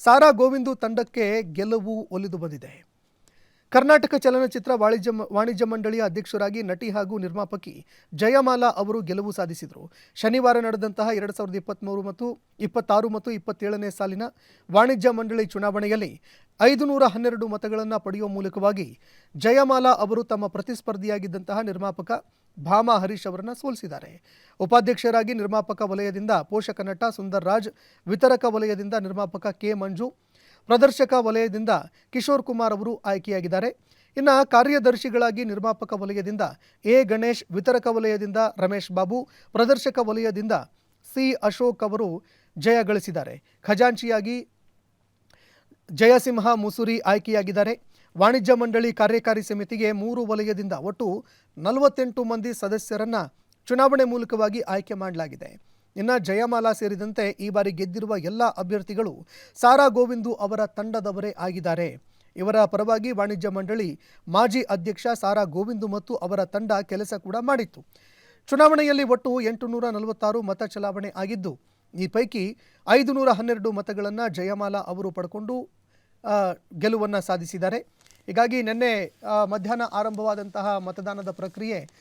ಸಾರಾ ಗೋವಿಂದು ತಂಡಕ್ಕೆ ಗೆಲುವು ಒಲಿದು ಬಂದಿದೆ. ಕರ್ನಾಟಕ ಚಲನಚಿತ್ರ ವಾಣಿಜ್ಯ ವಾಣಿಜ್ಯ ಮಂಡಳಿಯ ಅಧ್ಯಕ್ಷರಾಗಿ ನಟಿ ಹಾಗೂ ನಿರ್ಮಾಪಕಿ ಜಯಮಾಲಾ ಅವರು ಗೆಲುವು ಸಾಧಿಸಿದರು. ಶನಿವಾರ ನಡೆದಂತಹ ಎರಡು ಸಾವಿರದ ಇಪ್ಪತ್ತ್ಮೂರು ಮತ್ತು ಇಪ್ಪತ್ತಾರು ಮತ್ತು ಇಪ್ಪತ್ತೇಳನೇ ಸಾಲಿನ ವಾಣಿಜ್ಯ ಮಂಡಳಿ ಚುನಾವಣೆಯಲ್ಲಿ ಐದು ನೂರ ಹನ್ನೆರಡು ಮತಗಳನ್ನು ಪಡೆಯುವ ಮೂಲಕವಾಗಿ ಜಯಮಾಲಾ ಅವರು ತಮ್ಮ ಪ್ರತಿಸ್ಪರ್ಧಿಯಾಗಿದ್ದಂತಹ ನಿರ್ಮಾಪಕ ಭಾಮಾ ಹರೀಶ್ ಅವರನ್ನು ಸೋಲಿಸಿದ್ದಾರೆ. ಉಪಾಧ್ಯಕ್ಷರಾಗಿ ನಿರ್ಮಾಪಕ ವಲಯದಿಂದ ಪೋಷಕ ನಟ ಸುಂದರ್ ರಾಜ್, ವಿತರಕ ವಲಯದಿಂದ ನಿರ್ಮಾಪಕ ಕೆ ಮಂಜು, ಪ್ರದರ್ಶಕ ವಲಯದಿಂದ ಕಿಶೋರ್ ಕುಮಾರ್ ಅವರು ಆಯ್ಕೆಯಾಗಿದ್ದಾರೆ. ಇನ್ನು ಕಾರ್ಯದರ್ಶಿಗಳಾಗಿ ನಿರ್ಮಾಪಕ ವಲಯದಿಂದ ಎ ಗಣೇಶ್, ವಿತರಕ ವಲಯದಿಂದ ರಮೇಶ್ ಬಾಬು, ಪ್ರದರ್ಶಕ ವಲಯದಿಂದ ಸಿ ಅಶೋಕ್ ಅವರು ಜಯ ಗಳಿಸಿದ್ದಾರೆ. ಖಜಾಂಚಿಯಾಗಿ ಜಯಸಿಂಹ ಮುಸುರಿ ಆಯ್ಕೆಯಾಗಿದ್ದಾರೆ. ವಾಣಿಜ್ಯ ಮಂಡಳಿ ಕಾರ್ಯಕಾರಿ ಸಮಿತಿಗೆ ಮೂರು ವಲಯದಿಂದ ಒಟ್ಟು ನಲವತ್ತೆಂಟು ಮಂದಿ ಸದಸ್ಯರನ್ನ ಚುನಾವಣೆ ಮೂಲಕವಾಗಿ ಆಯ್ಕೆ ಮಾಡಲಾಗಿದೆ. ಇನ್ನು ಜಯಮಾಲಾ ಸೇರಿದಂತೆ ಈ ಬಾರಿ ಗೆದ್ದಿರುವ ಎಲ್ಲ ಅಭ್ಯರ್ಥಿಗಳು ಸಾರಾ ಗೋವಿಂದು ಅವರ ತಂಡದವರೇ ಆಗಿದ್ದಾರೆ. ಇವರ ಪರವಾಗಿ ವಾಣಿಜ್ಯ ಮಂಡಳಿ ಮಾಜಿ ಅಧ್ಯಕ್ಷ ಸಾರಾ ಗೋವಿಂದು ಮತ್ತು ಅವರ ತಂಡ ಕೆಲಸ ಕೂಡ ಮಾಡಿತ್ತು. ಚುನಾವಣೆಯಲ್ಲಿ ಒಟ್ಟು ಎಂಟು ನೂರ ನಲವತ್ತಾರು ಮತ ಚಲಾವಣೆ ಆಗಿದ್ದು, ಈ ಪೈಕಿ ಐದು ನೂರ ಹನ್ನೆರಡು ಮತಗಳನ್ನು ಜಯಮಾಲಾ ಅವರು ಪಡ್ಕೊಂಡು ಗೆಲುವನ್ನು ಸಾಧಿಸಿದ್ದಾರೆ. ಹೀಗಾಗಿ ನಿನ್ನೆ ಮಧ್ಯಾಹ್ನ ಆರಂಭವಾದಂತಹ ಮತದಾನದ ಪ್ರಕ್ರಿಯೆ